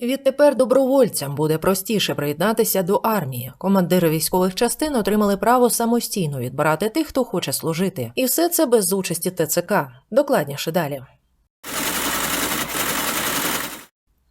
Відтепер добровольцям буде простіше приєднатися до армії. Командири військових частин отримали право самостійно відбирати тих, хто хоче служити, і все це без участі ТЦК. Докладніше далі.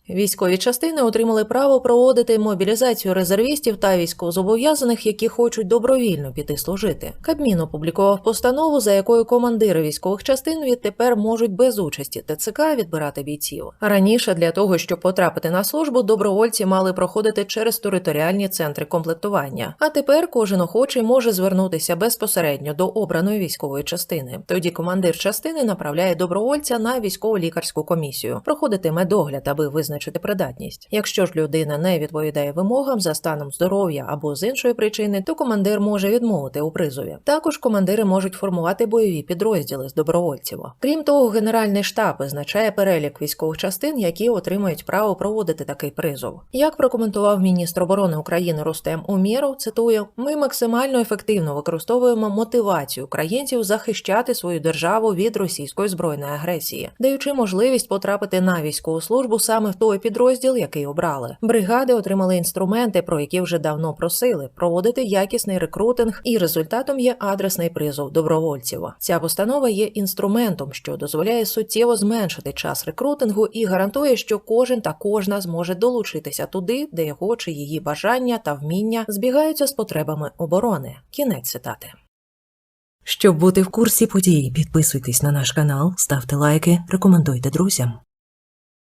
Військові частини отримали право проводити мобілізацію резервістів та військовозобов'язаних, які хочуть добровільно піти служити. Кабмін опублікував постанову, за якою командири військових частин відтепер можуть без участі ТЦК відбирати бійців. Раніше для того, щоб потрапити на службу, добровольці мали проходити через територіальні центри комплектування. А тепер кожен охочий може звернутися безпосередньо до обраної військової частини. Тоді командир частини направляє добровольця на військово-лікарську комісію, проходити медогляд, аби визначити придатність. Якщо ж людина не відповідає вимогам за станом здоров'я або з іншої причини, то командир може відмовити у призові. Також командири можуть формувати бойові підрозділи з добровольців. Крім того, генеральний штаб визначає перелік військових частин, які отримають право проводити такий призов. Як прокоментував міністр оборони України Рустем Умєров, цитую: ми максимально ефективно використовуємо мотивацію українців захищати свою державу від російської збройної агресії, даючи можливість потрапити на військову службу саме в той підрозділ, який обрали. Бригади отримали інструменти, про які вже давно просили проводити якісний рекрутинг, і результатом є адресний призов добровольців. Ця постанова є інструментом, що дозволяє суттєво зменшити час рекрутингу і гарантує, що кожен та кожна зможе долучитися туди, де його чи її бажання та вміння збігаються з потребами оборони. Кінець цитати. Щоб бути в курсі подій, підписуйтесь на наш канал, ставте лайки, рекомендуйте друзям.